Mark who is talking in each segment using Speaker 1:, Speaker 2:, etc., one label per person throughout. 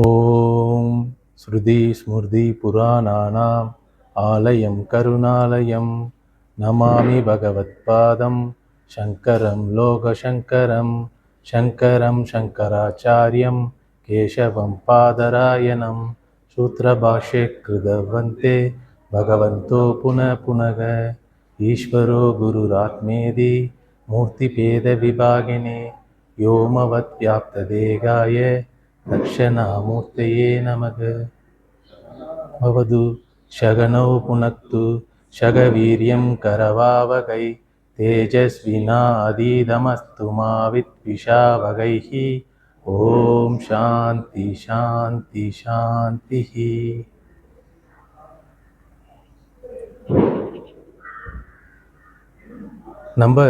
Speaker 1: ॐ श्रुतिस्मृतिपुराणानाम् आलयं करुणालयं नमामि भगवत्पादं शङ्करं लोकशङ्करं शङ्करं शङ्कराचार्यं केशवं पादरायणं सूत्रभाष्ये कृतवन्ते भगवन्तो पुनः पुनः ईश्वरो गुरुरात्मेदि मूर्तिभेदविभागिने व्योमवद्व्याप्तदेगाय दक्षिणामूर्तये नमः भवतु शगनौ पुनक्तु शगवीर्यं करवावगै तेजस्विनाधीतमस्तु मा विद्विषावगैः ॐ शान्ति शान्ति शान्तिः நம்ம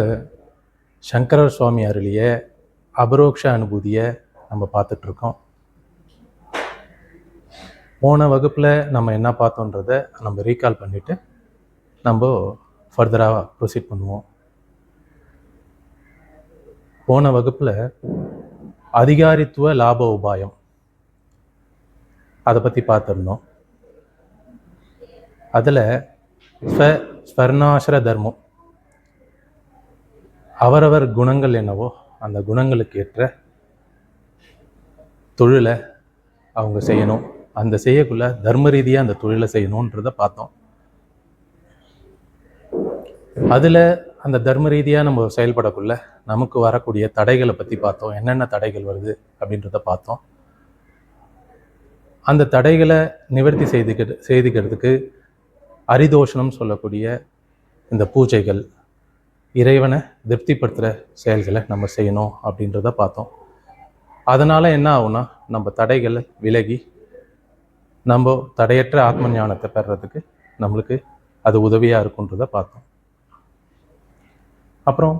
Speaker 1: சங்கரர் சுவாமி அருளிய அபரோக்ஷ அனுபூதியை நம்ம பார்த்துட்ருக்கோம். போன வகுப்பில் நம்ம என்ன பார்த்தோன்றத நம்ம ரீகால் பண்ணிவிட்டு நம்ம ஃபர்தராக ப்ரொசீட் பண்ணுவோம். போன வகுப்பில் அதிகாரித்துவ லாப உபாயம் அதை பற்றி பார்த்துருந்தோம். அதில் ஸ்வ தர்மம். அவரவர் குணங்கள் என்னவோ அந்த குணங்களுக்கு ஏற்ற தொழிலை அவங்க செய்யணும். அந்த செய்யக்குள்ள தர்ம ரீதியாக அந்த தொழிலை செய்யணுன்றத பார்த்தோம். அதில் அந்த தர்ம ரீதியாக நம்ம செயல்படக்குள்ள நமக்கு வரக்கூடிய தடைகளை பற்றி பார்த்தோம். என்னென்ன தடைகள் வருது அப்படின்றத பார்த்தோம். அந்த தடைகளை நிவர்த்தி செய்துக்கிட்டு செய்துக்கிறதுக்கு அரிதோஷனம் சொல்லக்கூடிய இந்த பூஜைகள் இறைவனை திருப்திப்படுத்துகிற செயல்களை நம்ம செய்யணும் அப்படின்றத பார்த்தோம். அதனால் என்ன ஆகும்னா நம்ம தடைகளை விலகி நம்ம தடையற்ற ஆத்ம ஞானத்தை பெறுறதுக்கு நம்மளுக்கு அது உதவியாக இருக்குன்றதை பார்த்தோம். அப்புறம்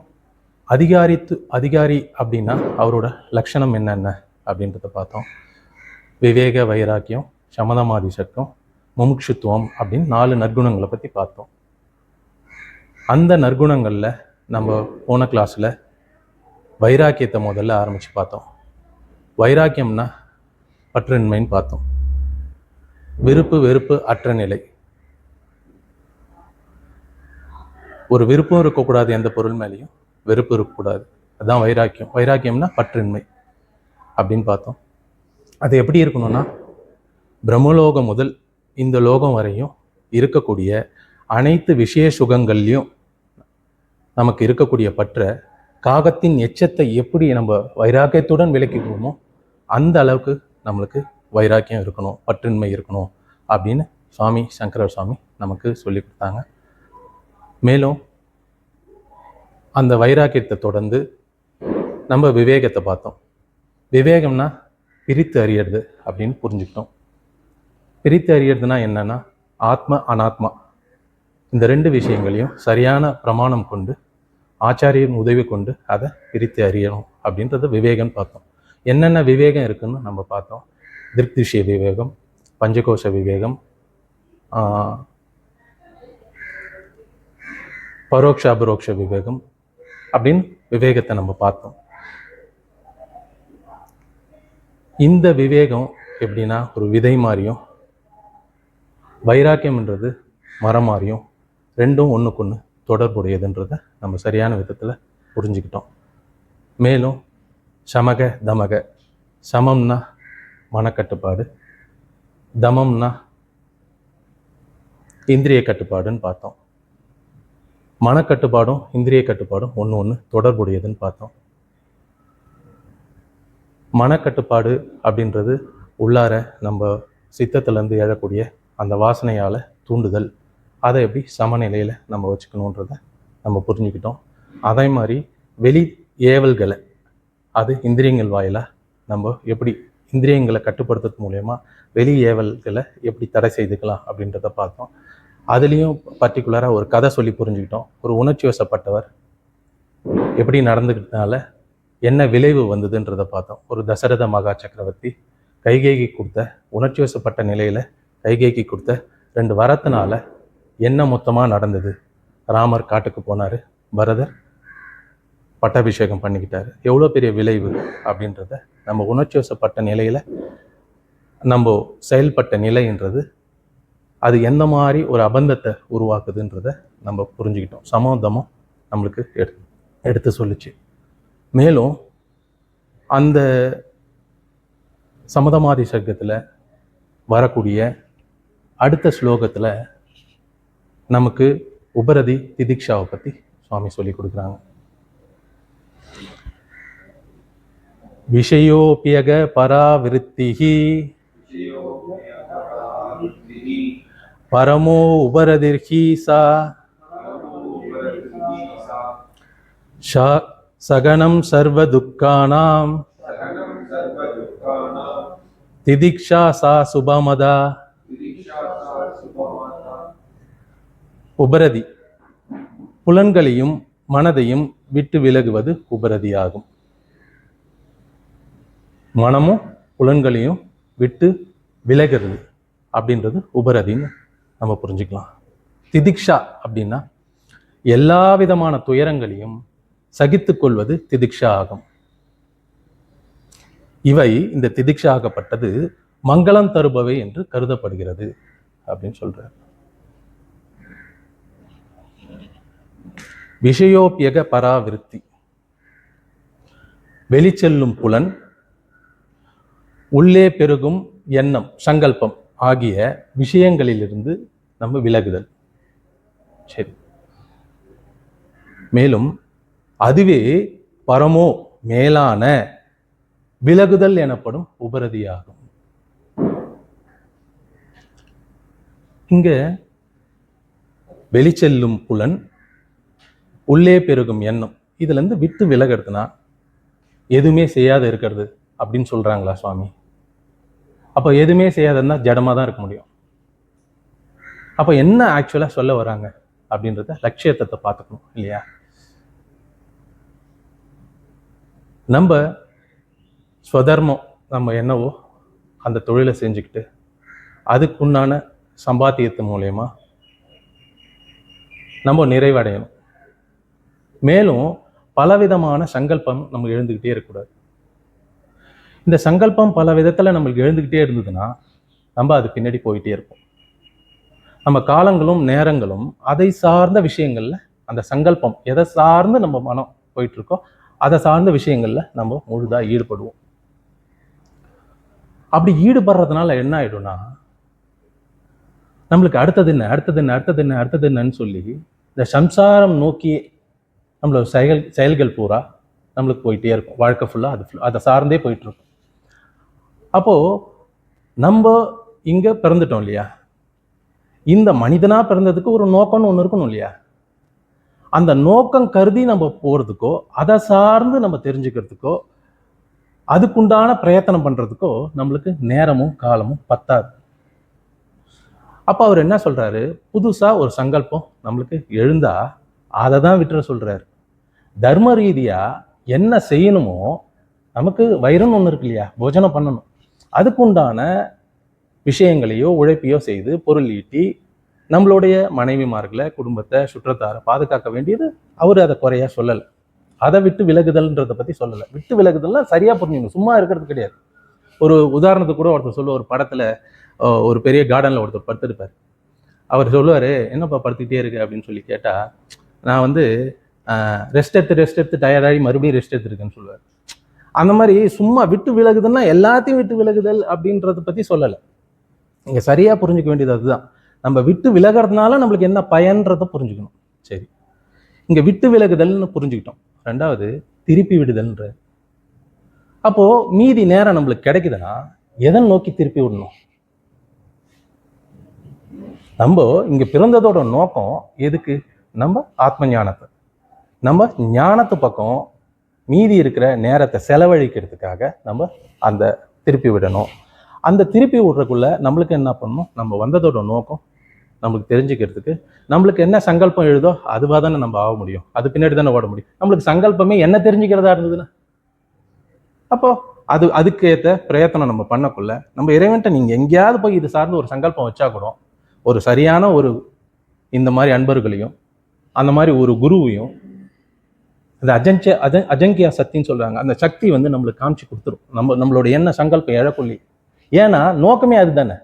Speaker 1: அதிகாரித்து அதிகாரி அப்படின்னா அவரோட லட்சணம் என்னென்ன அப்படின்றத பார்த்தோம். விவேக வைராக்கியம் சமதமாதி சக்கம் முமுட்சுத்துவம் அப்படின்னு நாலு நற்குணங்களை பற்றி பார்த்தோம். அந்த நற்குணங்களில் நம்ம போன கிளாஸில் வைராக்கியத்தை முதல்ல ஆரம்பித்து பார்த்தோம். வைராக்கியம்னா பற்றின்மைன்னு பார்த்தோம். விருப்பு வெறுப்பு அற்ற நிலை. ஒரு விருப்பம் இருக்கக்கூடாது எந்த பொருள் மேலேயும் வெறுப்பு இருக்கக்கூடாது. அதுதான் வைராக்கியம். வைராக்கியம்னா பற்றின்மை அப்படின்னு பார்த்தோம். அது எப்படி இருக்கணும்னா பிரம்மலோகம் முதல் இந்த லோகம் வரையும் இருக்கக்கூடிய அனைத்து விஷய சுகங்கள்லையும் நமக்கு இருக்கக்கூடிய பற்ற காகத்தின் எச்சத்தை எப்படி நம்ம வைராக்கியத்துடன் விலக்கிக்குவோமோ அந்த அளவுக்கு நம்மளுக்கு வைராக்கியம் இருக்கணும் பற்றின்மை இருக்கணும் அப்படின்னு சுவாமி சங்கர சுவாமி நமக்கு சொல்லி கொடுத்தாங்க. மேலும் அந்த வைராக்கியத்தை தொடர்ந்து நம்ம விவேகத்தை பார்த்தோம். விவேகம்னா பிரித்து அறியறது அப்படின்னு புரிஞ்சுக்கிட்டோம். பிரித்து அறியறதுனா என்னன்னா ஆத்ம அனாத்மா. இந்த ரெண்டு விஷயங்களையும் சரியான பிரமாணம் கொண்டு ஆச்சாரியன் உதவி கொண்டு அதை பிரித்து அறியணும் அப்படின்றத விவேகம்னு பார்த்தோம். என்னென்ன விவேகம் இருக்குன்னு நம்ம பார்த்தோம். திருப்திஷய விவேகம் பஞ்சகோஷ விவேகம் பரோட்ச பரோக்ஷ அபரோக்ஷ விவேகம் அப்படின்னு விவேகத்தை நம்ம பார்த்தோம். இந்த விவேகம் எப்படின்னா ஒரு விதை மாதிரியும் வைராக்கியம்ன்றது மரம் மாதிரியும் ரெண்டும் ஒன்றுக்கொன்று தொடர்புடையதுன்றதை நம்ம சரியான விதத்தில் புரிஞ்சுக்கிட்டோம். மேலும் சமக தமக. சமம்னா மனக்கட்டுப்பாடு. தமம்னா இந்திரிய கட்டுப்பாடுன்னு பார்த்தோம். மனக்கட்டுப்பாடும் இந்திரிய கட்டுப்பாடும் ஒன்று ஒன்று தொடர்புடையதுன்னு பார்த்தோம். மனக்கட்டுப்பாடு அப்படின்றது உள்ளார நம்ம சித்தத்திலேருந்து எழக்கூடிய அந்த வாசனையால் தூண்டுதல். அதை எப்படி சமநிலையில் நம்ம வச்சுக்கணுன்றத நம்ம புரிஞ்சுக்கிட்டோம். அதே மாதிரி வெளி ஏவல்களை அது இந்திரியங்கள் வாயிலாக நம்ம எப்படி இந்திரியங்களை கட்டுப்படுத்துறது மூலயமா வெளி ஏவல்களை எப்படி தடை செய்துக்கலாம் அப்படின்றத பார்த்தோம். அதுலேயும் பர்டிகுலராக ஒரு கதை சொல்லி புரிஞ்சுக்கிட்டோம். ஒரு உணர்ச்சி வசப்பட்டவர் எப்படி நடந்துக்கிட்டனால என்ன விளைவு வந்ததுன்றதை பார்த்தோம். ஒரு தசரத மகா சக்கரவர்த்தி கைகேகி கொடுத்த உணர்ச்சி வசப்பட்ட நிலையில் கைகேகி கொடுத்த ரெண்டு வரத்தினால என்ன மொத்தமாக நடந்தது? ராமர் காட்டுக்கு போனார். பரதர் பட்டாபிஷேகம் பண்ணிக்கிட்டாரு. எவ்வளோ பெரிய விளைவு அப்படின்றத நம்ம உணர்ச்சி வசப்பட்ட நிலையில் நம்ம செயல்பட்ட நிலைன்றது அது எந்த மாதிரி ஒரு அபந்தத்தை உருவாக்குதுன்றத நம்ம புரிஞ்சுக்கிட்டோம். சமோதமும் நம்மளுக்கு எடு எடுத்து சொல்லுச்சு. மேலும் அந்த சமதமாதி சர்க்கத்தில் வரக்கூடிய அடுத்த ஸ்லோகத்தில் நமக்கு உபரதி திதிக்ஷாவை பற்றி சுவாமி சொல்லி கொடுக்குறாங்க. விஷயோபியக பராவிருத்திகி பரமோ உபரதிர்ஹி சா ஷ- சகனம் சர்வ துக்கானாம் திதிக்ஷா சா சுபமதா உபரதி. புலன்களையும் மனதையும் விட்டு விலகுவது உபரதியாகும். மனமும் புலன்களையும் விட்டு விலகிறது அப்படின்றது உபரதின்னு நம்ம புரிஞ்சுக்கலாம். திதிக்ஷா அப்படின்னா எல்லா விதமான துயரங்களையும் சகித்து கொள்வது திதிக்ஷா ஆகும். இவை இந்த திதிக்ஷா ஆகப்பட்டது மங்களம் தருபவை என்று கருதப்படுகிறது அப்படின்னு சொல்றாரு. விஷயோபியக பராவிருத்தி. வெளிச்செல்லும் புலன் உள்ளே பெருகும் எண்ணம் சங்கல்பம் ஆகிய விஷயங்களிலிருந்து நம்ம விலகுதல். சரி. மேலும் அதுவே பரமோ மேலான விலகுதல் எனப்படும் உபரதியாகும். இங்க வெளிச்செல்லும் புலன் உள்ளே பெருகும் எண்ணம். இதுலேருந்து விட்டு விலகிறதுனா எதுவுமே செய்யாத இருக்கிறது அப்படின்னு சொல்கிறாங்களா சுவாமி? அப்போ எதுவுமே செய்யாதன்னா ஜடமாக தான் இருக்க முடியும். அப்போ என்ன ஆக்சுவலாக சொல்ல வராங்க அப்படின்றத லட்சியத்தை பார்த்துக்கணும் இல்லையா? நம்ம ஸ்வதர்மம் நம்ம என்னவோ அந்த தொழிலை செஞ்சுக்கிட்டு அதுக்குண்டான சம்பாத்தியத்து மூலயமா நம்ம நிறைவடையணும். மேலும் பலவிதமான சங்கல்பம் நம்ம எழுந்துக்கிட்டே இருக்கக்கூடாது. இந்த சங்கல்பம் பல விதத்தில் நம்மளுக்கு எழுந்துக்கிட்டே இருந்ததுன்னா நம்ம அது பின்னாடி போயிட்டே இருப்போம். நம்ம காலங்களும் நேரங்களும் அதை சார்ந்த விஷயங்களில் அந்த சங்கல்பம் எதை சார்ந்து நம்ம மனம் போயிட்டுருக்கோ அதை சார்ந்த விஷயங்களில் நம்ம முழுதாக ஈடுபடுவோம். அப்படி ஈடுபடுறதுனால என்ன ஆகிடும்னா நம்மளுக்கு அடுத்தது என்ன அடுத்தது என்ன அடுத்தது என்ன அடுத்தது என்னன்னு சொல்லி இந்த சம்சாரம் நோக்கி நம்மளோட செயல் செயல்கள் பூரா நம்மளுக்கு போயிட்டே இருக்கும். வாழ்க்கை ஃபுல்லாக அது அதை சார்ந்தே போயிட்டுருக்கும் அப்போது அப்போ நம்ம இங்கே பிறந்துட்டோம் இல்லையா? இந்த மனிதனாக பிறந்ததுக்கு ஒரு நோக்கம்னு ஒன்று இருக்கணும் இல்லையா? அந்த நோக்கம் கருதி நம்ம போகிறதுக்கோ அதை சார்ந்து நம்ம தெரிஞ்சுக்கிறதுக்கோ அதுக்குண்டான பிரயத்தனம் பண்ணுறதுக்கோ நம்மளுக்கு நேரமும் காலமும் பத்தாது. அப்போ அவர் என்ன சொல்கிறாரு புதுசாக ஒரு சங்கல்பம் நம்மளுக்கு எழுந்தா அதை தான் விட்டுற சொல்கிறாரு தர்ம ரீதியாக என்ன செய்யணுமோ நமக்கு வயிறுன்னு ஒன்று இருக்கு இல்லையா? போஜனம் பண்ணணும். அதுக்குண்டான விஷயங்களையோ உழைப்பையோ செய்து பொருள் ஈட்டி நம்மளுடைய மனைவிமார்களை குடும்பத்தை சுற்றத்தாரை பாதுகாக்க வேண்டியது அவர் அதை குறையா சொல்லலை. அதை விட்டு விலகுதல்ன்றதை பற்றி சொல்லலை. விட்டு விலகுதல்லாம் சரியாக புரிஞ்சுக்கணும். சும்மா இருக்கிறது கிடையாது. ஒரு உதாரணத்துக்கு கூட ஒருத்தர் சொல்லுவார். ஒரு படத்தில் ஒரு பெரிய கார்டனில் ஒருத்தர் படுத்திருப்பார். அவர் சொல்லுவார் என்னப்பா படுத்துக்கிட்டே இருக்கு? அப்படின்னு சொல்லி கேட்டால் நான் வந்து ரெஸ்ட் எடுத்து ரெஸ்ட் எடுத்து டயர்டாகி மறுபடியும் ரெஸ்ட் எடுத்துருக்குன்னு சொல்லுவார். அந்த மாதிரி சும்மா விட்டு விலகுதுன்னா எல்லாத்தையும் விட்டு விலகுதல் அப்படின்றத பற்றி சொல்லலை. இங்க சரியா புரிஞ்சுக்க வேண்டியது அதுதான். நம்ம விட்டு விலகிறதுனால நம்மளுக்கு என்ன பயன்றதை புரிஞ்சுக்கணும். சரி. இங்கே விட்டு விலகுதல்னு புரிஞ்சுக்கிட்டோம். ரெண்டாவது திருப்பி விடுதல்ன்ற. அப்போ மீதி நேரம் நம்மளுக்கு கிடைக்குதுன்னா எதை நோக்கி திருப்பி விடணும்? நம்ம இங்கே பிறந்ததோட நோக்கம் எதுக்கு? நம்ம ஆத்ம ஞானத்தை நம்ம ஞானத்து பக்கம் மீதி இருக்கிற நேரத்தை செலவழிக்கிறதுக்காக நம்ம அந்த திருப்பி விடணும். அந்த திருப்பி விடுறதுக்குள்ள நம்மளுக்கு என்ன பண்ணணும்? நம்ம வந்ததோட நோக்கம் நம்மளுக்கு தெரிஞ்சுக்கிறதுக்கு நம்மளுக்கு என்ன சங்கல்பம் எழுதோ அதுவாக தானே நம்ம ஆக முடியும். அது பின்னாடி தானே ஓட முடியும். நம்மளுக்கு சங்கல்பமே என்ன தெரிஞ்சுக்கிறதா இருந்ததுன்னா? அப்போ அது அதுக்கேற்ற பிரயத்தனம் நம்ம பண்ணக்குள்ள நம்ம இறைவன்ட்ட நீங்கள் எங்கேயாவது போய் இது சார்ந்து ஒரு சங்கல்பம் வச்சா கூட ஒரு சரியான ஒரு இந்த மாதிரி அன்பர்களையும் அந்த மாதிரி ஒரு குருவையும் அந்த அஜஞ்ச அஜ அஜங்கியா சக்தின்னு சொல்கிறாங்க அந்த சக்தி வந்து நம்மளுக்கு காமிச்சு கொடுத்துரும். நம்ம நம்மளோட என்ன சங்கல்பம் எழக்கொள்ளி ஏன்னா நோக்கமே அதுதானே.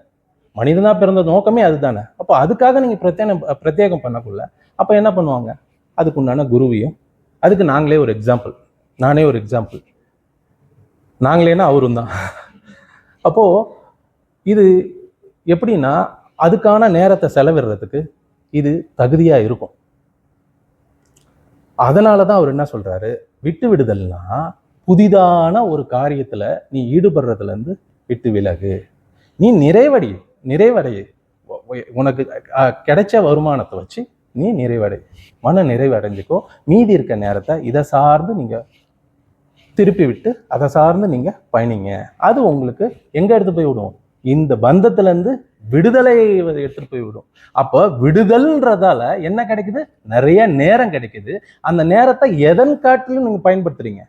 Speaker 1: மனிதனா பிறந்த நோக்கமே அதுதானே. அப்போ அதுக்காக நீங்கள் பிரத்யேகம் பிரத்யேகம் பண்ணக்குள்ள அப்போ என்ன பண்ணுவாங்க? அதுக்கு உண்டான குருவியும் அதுக்கு நாங்களே ஒரு எக்ஸாம்பிள் நானே ஒரு எக்ஸாம்பிள் நாங்களேனா அவரும் தான். அப்போது இது எப்படின்னா அதுக்கான நேரத்தை செலவிடுறதுக்கு இது தகுதியாக இருக்கும். அதனால தான் அவர் என்ன சொல்றாரு? விட்டு விடுதல்னா புதிதான ஒரு காரியத்துல நீ ஈடுபடுறதுல இருந்து விட்டு விலகு. நீ நிறைவடி நிறைவடை. உனக்கு கிடைச்ச வருமானத்தை வச்சு நீ நிறைவடை. மன நிறைவு அடைஞ்சுக்கோ மீதி இருக்க நேரத்தை இதை சார்ந்து நீங்க திருப்பி விட்டு அதை சார்ந்து நீங்க பயணிங்க. அது உங்களுக்கு எங்க எடுத்து போய் விடுவோம் இந்த பந்தத்துல இருந்து விடுதலை எடுத்துட்டு போய் விடும் அப்போ விடுதல்ன்றதால என்ன கிடைக்குது? நிறைய நேரம் கிடைக்குது. அந்த நேரத்தை எதன் காட்டிலும் நீங்க பயன்படுத்துறீங்க?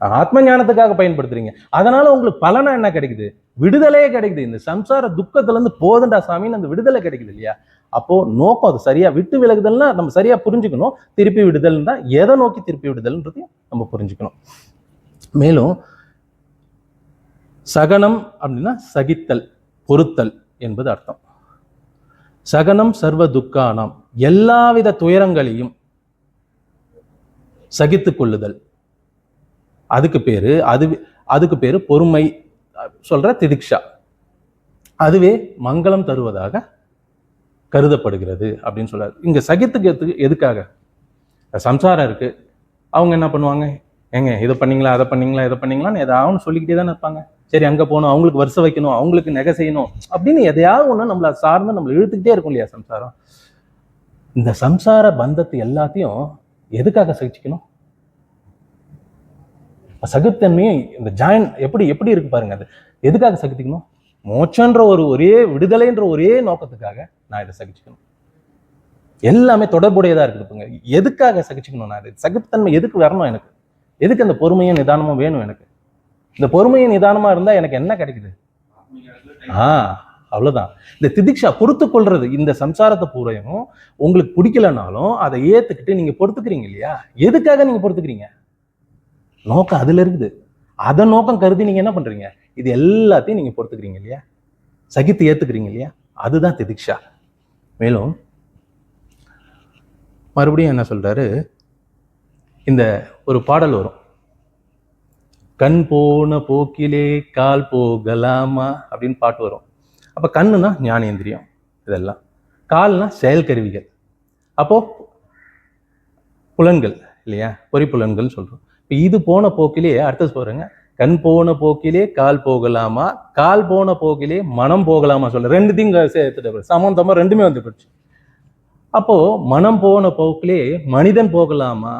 Speaker 1: ஆத்ம ஞானத்துக்காக பயன்படுத்துறீங்க. அதனால உங்களுக்கு பலனா என்ன கிடைக்குது? விடுதலையே கிடைக்குது. இந்த சம்சார துக்கத்துல இருந்து போதுண்டா சாமின்னு அந்த விடுதலை கிடைக்குது இல்லையா? அப்போ நோக்கம் அது சரியா விட்டு விலகுதல்னா நம்ம சரியா புரிஞ்சுக்கணும். திருப்பி விடுதல் தான் எதை நோக்கி திருப்பி விடுதல்ன்றதையும் நம்ம புரிஞ்சுக்கணும். மேலும் சகனம் அப்படின்னா சகித்தல் பொறுத்தல் என்பது அர்த்தம். சகனம் சர்வ துக்கானாம். எல்லாவித துயரங்களையும் சகித்து கொள்ளுதல். அதுக்கு பேரு அது அதுக்கு பேரு பொறுமை சொல்ற திதிக்ஷா. அதுவே மங்களம் தருவதாக கருதப்படுகிறது அப்படின்னு சொல்றாரு. இங்க சகித்துக்கு எதுக்கு- எதுக்காக? சம்சாரம் இருக்கு. அவங்க என்ன பண்ணுவாங்க? ஏங்க இதை பண்ணீங்களா அதை பண்ணீங்களா இதை பண்ணீங்களான்னு ஏதாவது சொல்லிக்கிட்டே தானே இருப்பாங்க. சரி அங்கே போகணும் அவங்களுக்கு வருஷம் வைக்கணும் அவங்களுக்கு நகை செய்யணும் அப்படின்னு எதையாவது ஒன்று நம்மளை சார்ந்து நம்மளை இழுத்துக்கிட்டே இருக்கும் இல்லையா சம்சாரம்? இந்த சம்சார பந்தத்தை எல்லாத்தையும் எதுக்காக சகிச்சுக்கணும்? சகுத்தன்மையும் இந்த ஜாயின் எப்படி எப்படி இருக்கு பாருங்க அது. எதுக்காக சகித்துக்கணும் மோச்சன்ற ஒரு ஒரே விடுதலைன்ற ஒரே நோக்கத்துக்காக நான் இதை சகிச்சுக்கணும். எல்லாமே தொடர்புடையதா இருக்குதுங்க எதுக்காக சகிச்சுக்கணும் நான்? இது சகிப்புத்தன்மை எதுக்கு வரணும் எனக்கு? எதுக்கு அந்த பொறுமையும் நிதானமும் வேணும் எனக்கு? இந்த பொறுமையும் நிதானமா இருந்தால் எனக்கு என்ன கிடைக்குது? ஆ அவ்வளோதான் இந்த திதிக்ஷா பொறுத்து கொள்றது இந்த சம்சாரத்தை பூரையும் உங்களுக்கு பிடிக்கலனாலும் அதை ஏற்றுக்கிட்டு நீங்கள் பொறுத்துக்கிறீங்க இல்லையா? எதுக்காக நீங்கள் பொறுத்துக்கிறீங்க? நோக்கம் அதுல இருக்குது. அதை நோக்கம் கருதி நீங்கள் என்ன பண்ணுறீங்க இது எல்லாத்தையும் நீங்கள் பொறுத்துக்கிறீங்க இல்லையா? சகித்து ஏற்றுக்கிறீங்க இல்லையா? அதுதான் திதிக்ஷா. மேலும் மறுபடியும் என்ன சொல்றாரு? இந்த ஒரு பாடல் வரும். கண் போன போக்கிலே கால் போகலாமா அப்படின்னு பாட்டு வரும். அப்போ கண்ணுனா ஞானேந்திரியம் இதெல்லாம். கால்னா செயல் கருவிகள் அப்போ புலன்கள் இல்லையா? பொறிப்புலன்கள்னு சொல்றோம். இப்போ இது போன போக்கிலே அடுத்தது சொல்கிறேங்க கண் போன போக்கிலே கால் போகலாமா? கால் போன போக்கிலே மனம் போகலாமா சொல்ல. ரெண்டுத்தையும் சேர்த்துட்டு சமந்தமாக ரெண்டுமே வந்து போச்சு. அப்போ மனம் போன போக்கிலே மனிதன் போகலாமா?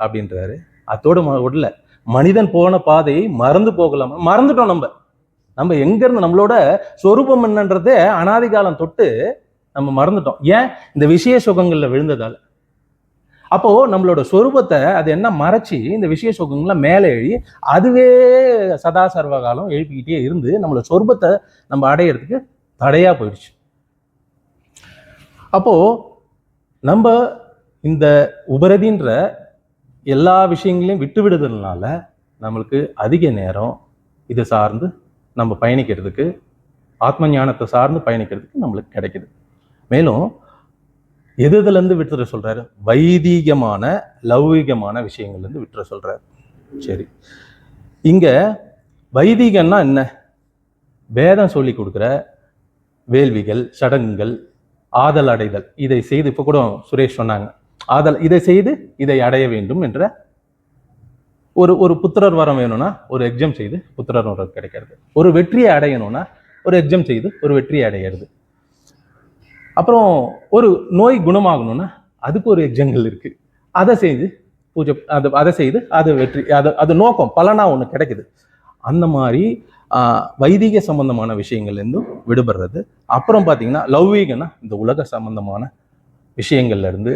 Speaker 1: அப்படின்றாரு. அத்தோடு ம- விடல மனிதன் போன பாதையை மறந்து போகலாமா? மறந்துட்டோம் நம்ம. நம்ம எங்கேருந்து நம்மளோட சொரூபம் என்னன்றதே அனாதி காலம் தொட்டு நம்ம மறந்துட்டோம். ஏன்? இந்த விஷய சுகங்களில் விழுந்ததால். அப்போது நம்மளோட சொரூபத்தை அது என்ன மறைச்சி இந்த விஷய சுகங்களை மேலே எழுதி அதுவே சதா சர்வகாலம் எழுப்பிக்கிட்டே இருந்து நம்மளோட சொரூபத்தை நம்ம அடையிறதுக்கு தடையாக போயிடுச்சு. அப்போ நம்ம இந்த உபரதின்ற எல்லா விஷயங்களையும் விட்டு விடுதல்னால நம்மளுக்கு அதிக நேரம் இதை சார்ந்து நம்ம பயணிக்கிறதுக்கு ஆத்ம ஞானத்தை சார்ந்து பயணிக்கிறதுக்கு நம்மளுக்கு கிடைக்குது. மேலும் எது இதுலேருந்து விட்டுற சொல்கிறாரு வைதீகமான லௌகிகமான விஷயங்கள்லேருந்து விட்டுற சொல்கிறாரு சரி. இங்கே வைதீகம்னா என்ன? வேதம் சொல்லி கொடுக்குற வேள்விகள் சடங்குகள் ஆதல் அடைதல். இதை செய்து இப்போ கூட சுரேஷ் சொன்னாங்க. ஆதல் இதை செய்து இதை அடைய வேண்டும் என்ற ஒரு ஒரு புத்திரர் வரம் வேணும்னா ஒரு எக்ஸாம் செய்து புத்திரர் வரம் கிடைக்கிறது. ஒரு வெற்றியை அடையணும்னா ஒரு எக்ஸாம் செய்து ஒரு வெற்றியை அடையிறது. அப்புறம் ஒரு நோய் குணமாகணும்னா அதுக்கு ஒரு எக்ஸாம்கள் இருக்கு. அதை செய்து பூஜை அது அதை செய்து அது வெற்றி அது அது நோக்கம் பலனா ஒன்று கிடைக்குது. அந்த மாதிரி வைதிக சம்பந்தமான விஷயங்கள்லேருந்தும் விடுபடுறது. அப்புறம் பார்த்தீங்கன்னா லௌவீகன்னா இந்த உலக சம்பந்தமான விஷயங்கள்ல இருந்து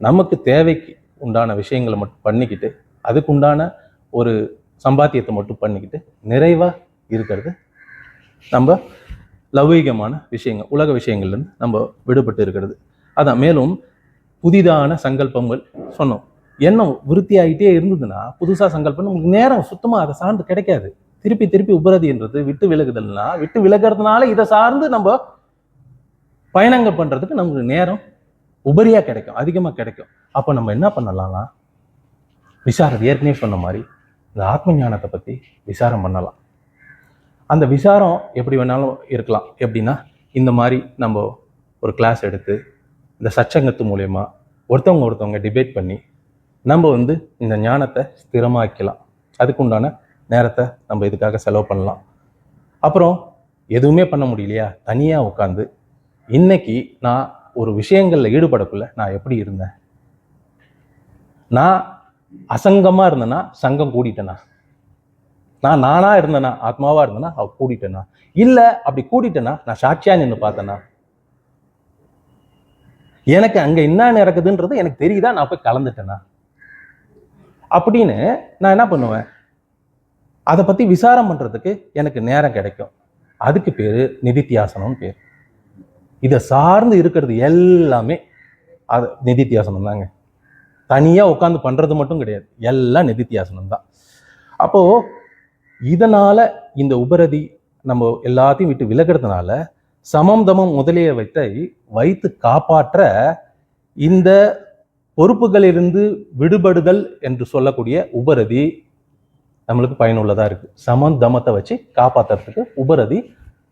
Speaker 1: நமக்கு தேவைக்கு உண்டான விஷயங்களை மட்டும் பண்ணிக்கிட்டு அதுக்குண்டான ஒரு சம்பாத்தியத்தை மட்டும் பண்ணிக்கிட்டு நிறைவாக இருக்கிறது நம்ம லௌகீகமான விஷயங்கள் உலக விஷயங்கள்லேருந்து நம்ம விடுபட்டு இருக்கிறது. அதான் மேலும் புதிதான சங்கல்பங்கள் சொன்னோம். எண்ணம் விருத்தி ஆகிட்டே இருந்ததுன்னா புதுசாக சங்கல்பம் உங்களுக்கு நேரம் சுத்தமாக அதை சார்ந்து கிடைக்காது. திருப்பி திருப்பி உபரதின்றது விட்டு விலகுதல்னா விட்டு விலகிறதுனால இதை சார்ந்து நம்ம பயணங்கள் பண்ணுறதுக்கு நமக்கு நேரம் உபரியாக கிடைக்கும் அதிகமாக கிடைக்கும். அப்போ நம்ம என்ன பண்ணலாம்னா விசாரம் ஏற்கனவே சொன்ன மாதிரி இந்த ஆத்ம ஞானத்தை பற்றி விசாரம் பண்ணலாம். அந்த விசாரம் எப்படி வேணாலும் இருக்கலாம். எப்படின்னா இந்த மாதிரி நம்ம ஒரு கிளாஸ் எடுத்து இந்த சச்சங்கத்து மூலயமா ஒருத்தவங்க ஒருத்தவங்க டிபேட் பண்ணி நம்ம வந்து இந்த ஞானத்தை ஸ்திரமாக்கலாம் அதுக்கு உண்டான நேரத்தை நம்ம இதுக்காக செலவு பண்ணலாம். அப்புறம் எதுவுமே பண்ண முடியலையா? தனியாக உட்காந்து இன்னைக்கு நான் ஒரு விஷயங்களில் ஈடுபடக்குள்ள நான் எப்படி இருந்தேன்? நான் அசங்கமாக இருந்தேன்னா சங்கம் கூடிட்டேனா? நான் நானா இருந்தேனா ஆத்மாவா இருந்தேனா அவ கூடிட்டேனா? இல்லை அப்படி கூடிட்டேனா நான் சாட்சியா நின்று பார்த்தேனா? எனக்கு அங்க என்ன நடக்குதுன்றது எனக்கு தெரியுதா? நான் போய் கலந்துட்டேனா? அப்படின்னு நான் என்ன பண்ணுவேன்? அதை பத்தி விசாரம் பண்றதுக்கு எனக்கு நேரம் கிடைக்கும். அதுக்கு பேரு நிதித்தியாசனம்னு பேர். இதை சார்ந்து இருக்கிறது எல்லாமே அது நிதித்தியாசனம் தாங்க. தனியாக உட்காந்து பண்ணுறது மட்டும் கிடையாது. எல்லாம் நிதித்தியாசனம் தான். அப்போது இதனால் இந்த உபரதி நம்ம எல்லாத்தையும் விட்டு விலகிறதுனால சமம் தமம் முதலிய வைத்தை வைத்து காப்பாற்ற இந்த பொறுப்புகளிலிருந்து விடுபடுதல் என்று சொல்லக்கூடிய உபரதி நம்மளுக்கு பயனுள்ளதாக இருக்குது சமம் தமத்தை வச்சு காப்பாத்துறதுக்கு உபரதி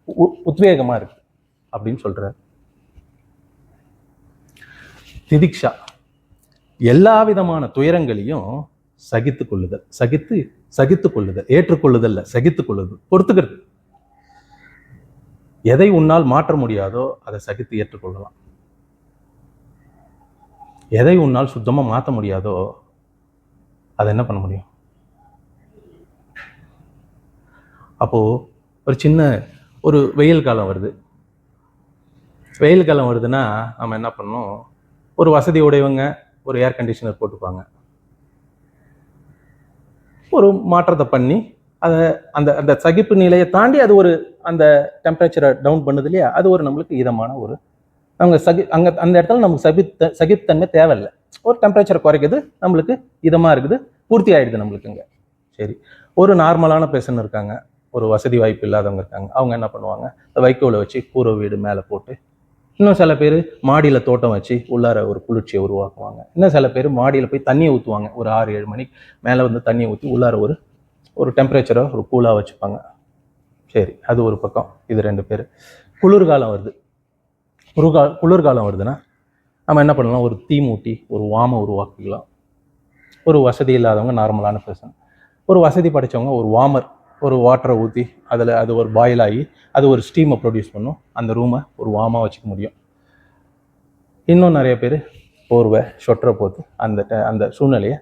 Speaker 1: உ- இருக்குது அப்படின்னு சொல்கிறார் திதிக்ஷா. எல்லா விதமான துயரங்களையும் சகித்து கொள்ளுதல். சகித்து சகித்து கொள்ளுதல். ஏற்றுக்கொள்ளுதல்ல சகித்து கொள்ளுதல். பொறுத்துக்கிறது. எதை உன்னால் மாற்ற முடியாதோ அதை சகித்து ஏற்றுக்கொள்ளலாம். எதை உன்னால் சுத்தமா மாற்ற முடியாதோ அதை என்ன பண்ண முடியும்? அப்போ ஒரு சின்ன ஒரு வெயில் காலம் வருது. வெயில் காலம் வருதுன்னா நம்ம என்ன பண்ணணும்? ஒரு வசதி உடையவங்க ஒரு ஏர் கண்டிஷனர் போட்டுப்பாங்க. ஒரு மாற்றத்தை பண்ணி அதை அந்த அந்த சகிப்பு நிலையை தாண்டி அது ஒரு அந்த டெம்பரேச்சரை டவுன் பண்ணுது இல்லையா? அது ஒரு நம்மளுக்கு இதமான ஒரு அவங்க சகி அங்கே அந்த இடத்துல நமக்கு சகித்த சகிப்புத்தன்மை தேவையில்லை. ஒரு டெம்பரேச்சரை குறைக்குது நம்மளுக்கு இதமாக இருக்குது பூர்த்தி ஆயிடுது நம்மளுக்கு இங்கே. சரி. ஒரு நார்மலான பேஷன் இருக்காங்க ஒரு வசதி வாய்ப்பு இல்லாதவங்க இருக்காங்க அவங்க என்ன பண்ணுவாங்க? வைக்கோலை வச்சு கூரை வீடு மேலே போட்டு இன்னும் சில பேர் மாடியில் தோட்டம் வச்சு உள்ளார ஒரு குளிர்ச்சியை உருவாக்குவாங்க. இன்னும் சில பேர் மாடியில் போய் தண்ணியை ஊற்றுவாங்க ஒரு ஆறு ஏழு மணிக்கு மேலே வந்து தண்ணியை ஊற்றி உள்ளார ஒரு ஒரு டெம்பரேச்சரை ஒரு கூலாக வச்சுப்பாங்க. சரி அது ஒரு பக்கம். இது ரெண்டு பேர். குளிர்காலம் வருது. குளிர்கா குளிர்காலம் வருதுன்னா நம்ம என்ன பண்ணலாம்? ஒரு தீ மூட்டி ஒரு வாமை உருவாக்கிக்கலாம். ஒரு வசதி இல்லாதவங்க நார்மலான பர்சன் ஒரு வசதி படைச்சவங்க ஒரு வாமர் ஒரு வாட்டரை ஊற்றி அதில் அது ஒரு பாயில் ஆகி அது ஒரு ஸ்டீமை ப்ரொடியூஸ் பண்ணும். அந்த ரூமை ஒரு வார்மாக வச்சுக்க முடியும். இன்னும் நிறைய பேர் போர்வை சொட்டரை போத்து அந்த அந்த சூழ்நிலையை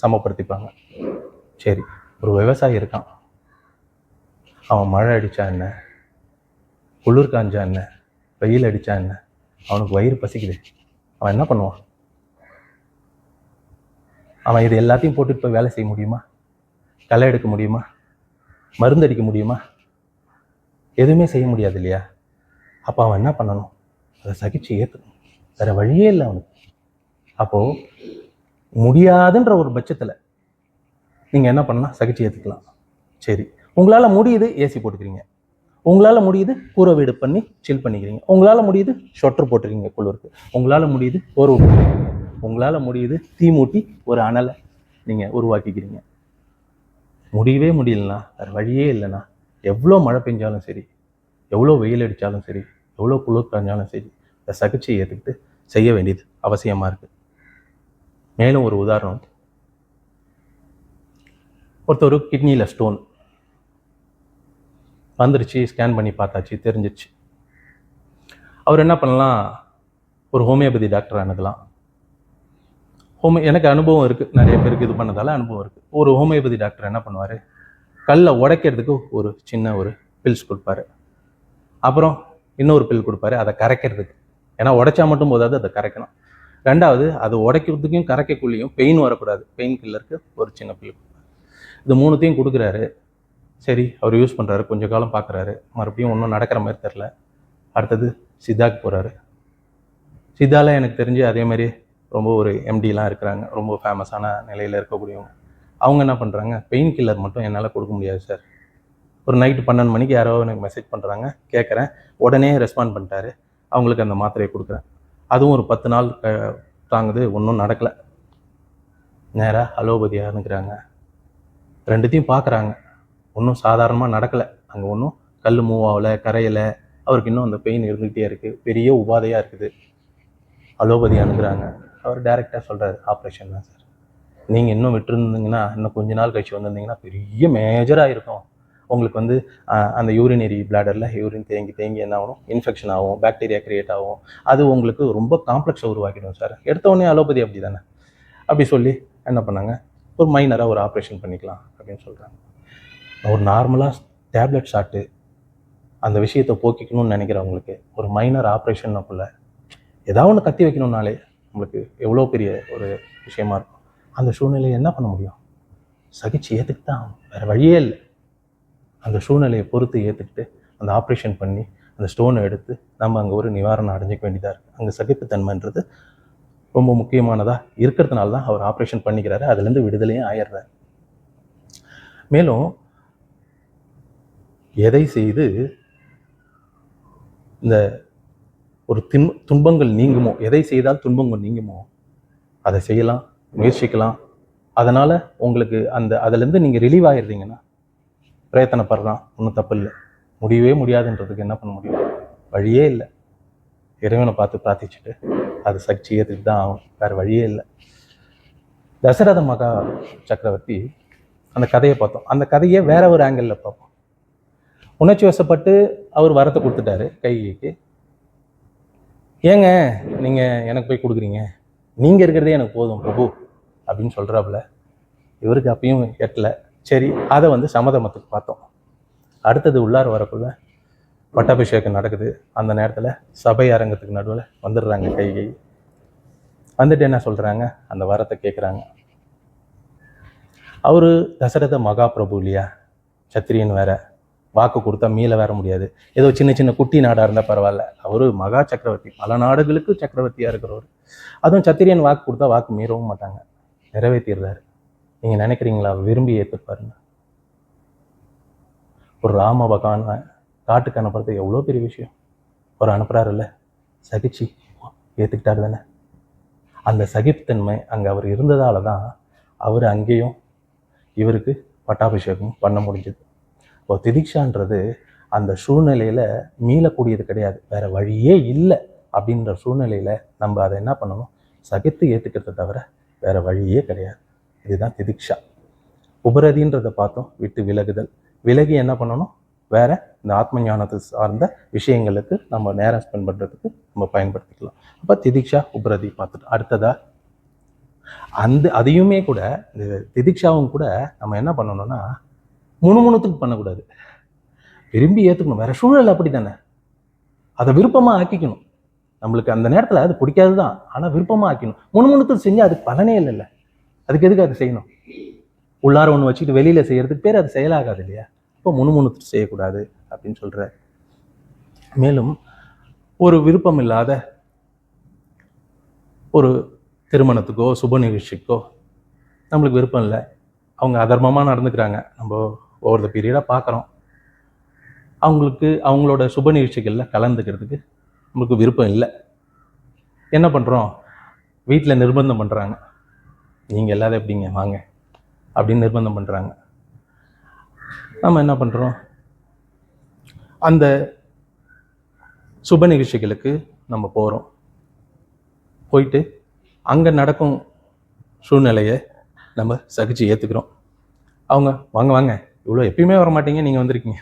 Speaker 1: சமப்படுத்திப்பாங்க. சரி ஒரு விவசாயி இருக்கான். அவன் மழை அடித்தா என்ன? குளிர் காஞ்சா என்ன? வெயில் அடித்தா என்ன? அவனுக்கு வயிறு பசிக்குது. அவன் என்ன பண்ணுவான்? அவன் இது எல்லாத்தையும் போட்டுட்டு போய் வேலை செய்ய முடியுமா? களை எடுக்க முடியுமா? மருந்து அடிக்க முடியுமா? எதுவுமே செய்ய முடியாது இல்லையா அப்போ அவன் என்ன பண்ணணும்? அதை சகிச்சு ஏற்றுக்கணும் வேற வழியே இல்லை அவனுக்கு. அப்போது முடியாதுன்ற ஒரு பட்சத்தில் நீங்கள் என்ன பண்ணலாம்? சகிச்சு ஏற்றுக்கலாம் சரி. உங்களால் முடியுது ஏசி போட்டுக்கிறீங்க. உங்களால் முடியுது கூரை வீடு பண்ணி சில் பண்ணிக்கிறீங்க. உங்களால் முடியுது ஷொட்டர் போட்டுக்கிறீங்க குளிருக்கு உங்களால் முடியுது ஒரு உங்களால் முடியுது தீ மூட்டி ஒரு அனலை நீங்கள் உருவாக்கிக்கிறீங்க. முடியவே முடியலண்ணா. வேறு வழியே இல்லைன்னா எவ்வளோ மழை பெஞ்சாலும் சரி எவ்வளோ வெயில் அடித்தாலும் சரி எவ்வளோ குளிர் காஞ்சாலும் சரி இந்த சகிச்சு ஏற்றுக்கிட்டு செய்ய வேண்டியது அவசியமாக இருக்குது மேலும் ஒரு உதாரணம். ஒருத்தர் கிட்னியில் ஸ்டோன் வந்துருச்சு ஸ்கேன் பண்ணி பார்த்தாச்சு தெரிஞ்சிச்சு அவர் என்ன பண்ணலாம்? ஒரு ஹோமியோபதி டாக்டர் அணுகலாம் ஹோமியோ எனக்கு அனுபவம் இருக்குது நிறைய பேருக்கு இது பண்ணதால அனுபவம் இருக்குது ஒரு ஹோமியோபதி டாக்டர் என்ன பண்ணுவார்? கல்லை உடைக்கிறதுக்கு ஒரு சின்ன ஒரு பில்ஸ் கொடுப்பாரு. அப்புறம் இன்னொரு பில் கொடுப்பாரு அதை கரைக்கிறதுக்கு. ஏன்னா உடைச்சா மட்டும் போதாது அதை கரைக்கணும். ரெண்டாவது அது உடைக்கிறதுக்கும் கரைக்கக்குள்ளேயும் பெயின் வரக்கூடாது. பெயின் கில்லருக்கு ஒரு சின்ன பில் கொடுப்பாரு. இது மூணுத்தையும் கொடுக்குறாரு. சரி அவர் யூஸ் பண்ணுறாரு கொஞ்ச காலம் பார்க்குறாரு. மறுபடியும் ஒன்றும் நடக்கிற மாதிரி தெரில அடுத்தது சித்தாக்கு போகிறாரு சித்தால எனக்கு தெரிஞ்சு அதே மாதிரி ரொம்ப ஒரு எம்டிலாம் இருக்கிறாங்க. ரொம்ப ஃபேமஸான நிலையில் இருக்கக்கூடியவங்க. அவங்க என்ன பண்ணுறாங்க பெயின் கில்லர் மட்டும் என்னால் கொடுக்க முடியாது சார் ஒரு நைட்டு பன்னெண்டு மணிக்கு யாரோ எனக்கு மெசேஜ் பண்ணுறாங்க கேட்குறேன் உடனே ரெஸ்பாண்ட் பண்ணிட்டாரு. அவங்களுக்கு அந்த மாத்திரையை கொடுக்குறேன். அதுவும் ஒரு பத்து நாள் க- தாங்குது. ஒன்றும் நடக்கலை. நேராக அலோபதியாருங்கிறாங்க ரெண்டுத்தையும் பார்க்குறாங்க ஒன்றும் சாதாரணமாக நடக்கலை. அங்கே ஒன்றும் கல் மூவ் ஆகலை கரையலை. அவருக்கு இன்னும் அந்த பெயின் இருந்துகிட்டே இருக்குது பெரிய உபாதையாக இருக்குது. அலோபதி அனுப்புகிறாங்க அவர் டேரெக்டாக சொல்கிறாரு ஆப்ரேஷன் தான் சார் நீங்கள் இன்னும் விட்டுருந்தீங்கன்னா இன்னும் கொஞ்ச நாள் கழிச்சு வந்திருந்தீங்கன்னா பெரிய மேஜராக இருக்கும். உங்களுக்கு வந்து அந்த யூரினரி பிளாடரில் யூரின் தேங்கி தேங்கி என்ன ஆகும்? இன்ஃபெக்ஷன் ஆகும் பாக்டீரியா கிரியேட் ஆகும். அது உங்களுக்கு ரொம்ப காம்ப்ளெக்ஸாக உருவாக்கிடும் சார் எடுத்த உடனே அலோபதி அப்படி தானே அப்படி சொல்லி என்ன பண்ணாங்க? ஒரு மைனராக ஒரு ஆப்ரேஷன் பண்ணிக்கலாம் அப்படின்னு சொல்கிறாங்க ஒரு நார்மலாக டேப்லெட் சாப்பிட்டு அந்த விஷயத்தை போக்கிக்கணும்னு நினைக்கிறவங்களுக்கு ஒரு மைனர் ஆப்ரேஷன்னுக்குள்ள ஏதாவது ஒன்று கத்தி வைக்கணும்னாலே நம்மளுக்கு எவ்வளோ பெரிய ஒரு விஷயமா இருக்கும். அந்த சூழ்நிலையை என்ன பண்ண முடியும்? சகிச்சு ஏற்றுக்கிட்டு தான் வேறு வேற வழியே இல்லை. அந்த சூழ்நிலையை பொறுத்து ஏற்றுக்கிட்டு அந்த ஆப்ரேஷன் பண்ணி அந்த ஸ்டோனை எடுத்து நம்ம அங்கே ஒரு நிவாரணம் அடைஞ்சிக்க வேண்டியதாக இருக்குது அங்கே சகிப்புத்தன்மைன்றது ரொம்ப முக்கியமானதாக இருக்கிறதுனால தான் அவர் ஆப்ரேஷன் பண்ணிக்கிறாரு. அதுலேருந்து விடுதலையும் ஆயிடுறாரு. மேலும் எதை செய்து இந்த ஒரு தின் துன்பங்கள் நீங்குமோ? எதை செய்தால் துன்பங்கள் நீங்குமோ? அதை செய்யலாம் முயற்சிக்கலாம். அதனால் உங்களுக்கு அந்த அதுலேருந்து நீங்கள் ரிலீவ் ஆகிடுறீங்கன்னா பிரயத்தனப்படுறான் ஒன்றும் தப்பு இல்லை முடியவே முடியாதுன்றதுக்கு என்ன பண்ண முடியும்? வழியே இல்லை. இறைவனை பார்த்து பிரார்த்திச்சுட்டு அது சக்தி ஏற்றுட்டு தான் ஆகும். வேறு வழியே இல்லை. தசரத மகா சக்கரவர்த்தி அந்த கதையை பார்த்தோம். அந்த கதையை வேற ஒரு ஆங்கிளில் பார்ப்போம். உணர்ச்சி வசப்பட்டு அவர் வரத்தை கொடுத்துட்டாரு கைகைக்கு. ஏங்க நீங்கள் எனக்கு போய் கொடுக்குறீங்க. நீங்கள் இருக்கிறதே எனக்கு போதும் பிரபு அப்படின்னு சொல்கிறாப்புல இவருக்கு அப்பயும் எட்டல. சரி அதை வந்து சமதமத்துக்கு பார்த்தோம். அடுத்தது உள்ளார் வரக்குள்ள பட்டாபிஷேகம் நடக்குது. அந்த நேரத்தில் சபை அரங்கத்துக்கு நடுவில் வந்துடுறாங்க கை கை. வந்துட்டு என்ன சொல்கிறாங்க அந்த வரத்தை கேட்குறாங்க அவர் தசரத மகாபிரபு இல்லையா? சத்திரியன் வேற. வாக்கு கொடுத்தா மீள வேற முடியாது. ஏதோ சின்ன சின்ன குட்டி நாடாக இருந்தால் பரவாயில்ல. அவர் மகா சக்கரவர்த்தி. பல நாடுகளுக்கு சக்கரவர்த்தியாக இருக்கிறவர். அதுவும் சத்திரியன் வாக்கு கொடுத்தா வாக்கு மீறவும் மாட்டாங்க. நிறைவேற்றிடுறாரு நீங்கள் நினைக்கிறீங்களா? விரும்பி ஏற்றுப்பாருன்னு ஒரு ராம பகவான் காட்டுக்கு அனுப்புறது எவ்வளோ பெரிய விஷயம். அவர் அனுப்புகிறாருல்ல சகிச்சு ஏற்றுக்கிட்டாரு தானே. அந்த சகிப்புத்தன்மை அங்கே அவர் இருந்ததால தான் அவர் அங்கேயும் இவருக்கு பட்டாபிஷேகம் பண்ண முடிஞ்சது. இப்போ திதிக்ஷான்றது அந்த சூழ்நிலையில் மீளக்கூடியது கிடையாது. வேற வழியே இல்லை அப்படின்ற சூழ்நிலையில் நம்ம அதை என்ன பண்ணணும்? சகித்து ஏற்றுக்கிறத தவிர வேற வழியே கிடையாது. இதுதான் திதிக்ஷா. உபரதின்றதை பார்த்தோம். விட்டு விலகுதல். விலகி என்ன பண்ணணும்? வேற இந்த ஆத்ம ஞானத்தை சார்ந்த விஷயங்களுக்கு நம்ம நேரம் ஸ்பெண்ட் பண்ணுறதுக்கு நம்ம பயன்படுத்திக்கலாம். அப்போ திதிக்ஷா உபரதி பார்த்துட்டு அடுத்ததா? அந்த அதையுமே கூட இந்த திதிக்ஷாவும் கூட நம்ம என்ன பண்ணணும்னா முணுமுணுத்துக்கு பண்ணக்கூடாது. விரும்பி ஏற்றுக்கணும் வேற சூழல் அப்படி தானே அதை விருப்பமாக ஆக்கிக்கணும். நம்மளுக்கு அந்த நேரத்தில் அது பிடிக்காது தான் ஆனால் விருப்பமாக ஆக்கணும் முணுமுணுத்து செஞ்சு அதுக்கு பலனே இல்லைல்ல. அதுக்கு எதுக்கு அது செய்யணும்? உள்ளார ஒன்று வச்சுக்கிட்டு வெளியில் செய்யறதுக்கு பேர் அது செயலாகாது இல்லையா? இப்போ முணுமுணுத்து செய்யக்கூடாது அப்படின்னு சொல்கிற மேலும் ஒரு விருப்பம் இல்லாத ஒரு திருமணத்துக்கோ சுப நிகழ்ச்சிக்கோ நம்மளுக்கு விருப்பம் இல்லை. அவங்க அதர்மமாக நடந்துக்கிறாங்க. நம்ம ஓவர் த பீரியடாக பார்க்குறோம். அவங்களுக்கு அவங்களோட சுப நிகழ்ச்சிகளில் கலந்துக்கிறதுக்கு நம்மளுக்கு விருப்பம் இல்லை. என்ன பண்ணுறோம் வீட்டில் நிர்பந்தம் பண்ணுறாங்க நீங்கள் எல்லாரும் எப்படிங்க? வாங்க. அப்படின்னு நிர்பந்தம் பண்ணுறாங்க நம்ம என்ன பண்ணுறோம் அந்த சுப நிகழ்ச்சிகளுக்கு நம்ம போகிறோம் போயிட்டு அங்கே நடக்கும் சூழ்நிலையை நம்ம சகிச்சு ஏற்றுக்கிறோம் அவங்க வாங்க வாங்க. இவ்வளோ எப்பயுமே வர மாட்டீங்க நீங்கள் வந்திருக்கீங்க.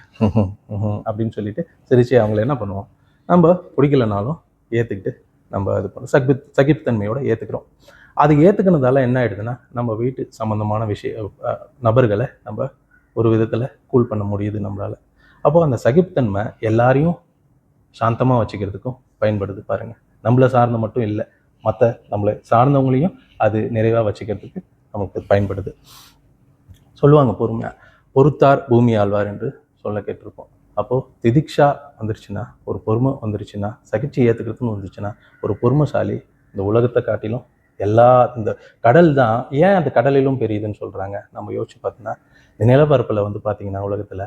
Speaker 1: அப்படின்னு சொல்லிட்டு சிரிச்சு அவங்கள என்ன பண்ணுவோம்? நம்ம பிடிக்கலனாலும் ஏற்றுக்கிட்டு நம்ம இது பண்ண சகிப்பு சகிப்புத்தன்மையோட ஏற்றுக்கிறோம் அது ஏற்றுக்கினதால என்ன ஆயிடுதுன்னா நம்ம வீட்டு சம்மந்தமான விஷய நபர்களை நம்ம ஒரு விதத்தில் கூல் பண்ண முடியுது நம்மளால். அப்போ அந்த சகிப்புத்தன்மை எல்லாரையும் சாந்தமாக வச்சுக்கிறதுக்கும் பயன்படுது பாருங்க. நம்மளை சார்ந்த மட்டும் இல்லை மற்ற நம்மளை சார்ந்தவங்களையும் அது நிறைவாக வச்சுக்கிறதுக்கு நமக்கு பயன்படுது. சொல்லுவாங்க பொறுமையாக பொறுத்தார் பூமி ஆழ்வார் என்று சொல்ல கேட்டிருப்போம். அப்போது திதிக்ஷா வந்துருச்சுன்னா ஒரு பொறுமை வந்துருச்சுன்னா சகிச்சு ஏற்றுக்கிறதுன்னு வந்துருச்சுன்னா ஒரு பொறுமைசாலி இந்த உலகத்தை காட்டிலும் எல்லா இந்த கடல் தான் ஏன் அந்த கடலிலும் பெரியதுன்னு சொல்கிறாங்க நம்ம யோசிச்சு பார்த்தோன்னா இந்த நிலப்பரப்பில் வந்து பார்த்தீங்கன்னா உலகத்தில்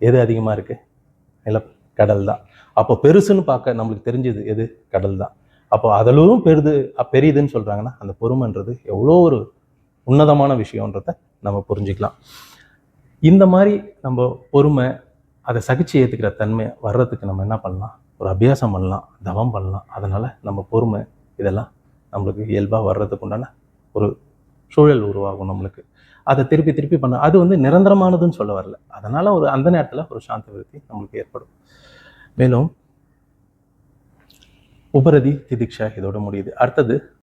Speaker 1: எது அதிகமாக இருக்குது நில கடல் தான். அப்போ பெருசுன்னு பார்க்க நம்மளுக்கு தெரிஞ்சது எது? கடல் தான். அப்போ அதிலும் பெருது பெரியதுன்னு சொல்கிறாங்கன்னா அந்த பொறுமைன்றது எவ்வளோ ஒரு உன்னதமான விஷயன்றத நம்ம புரிஞ்சுக்கலாம். இந்த மாதிரி நம்ம பொறுமை அதை சகிச்சு ஏற்றுக்கிற தன்மை வர்றதுக்கு நம்ம என்ன பண்ணலாம்? ஒரு அபியாசம் பண்ணலாம் தவம் பண்ணலாம். அதனால் நம்ம பொறுமை இதெல்லாம் நம்மளுக்கு இயல்பாக வர்றதுக்கு உண்டான ஒரு சூழல் உருவாகும் நம்மளுக்கு. அதை திருப்பி திருப்பி பண்ண அது வந்து நிரந்தரமானதுன்னு சொல்ல வரல. அதனால் ஒரு அந்த நேரத்தில் ஒரு சாந்த விருத்தி நம்மளுக்கு ஏற்படும். மேலும் உபரதி திதிக்ஷா இதோட முடியுது. அடுத்தது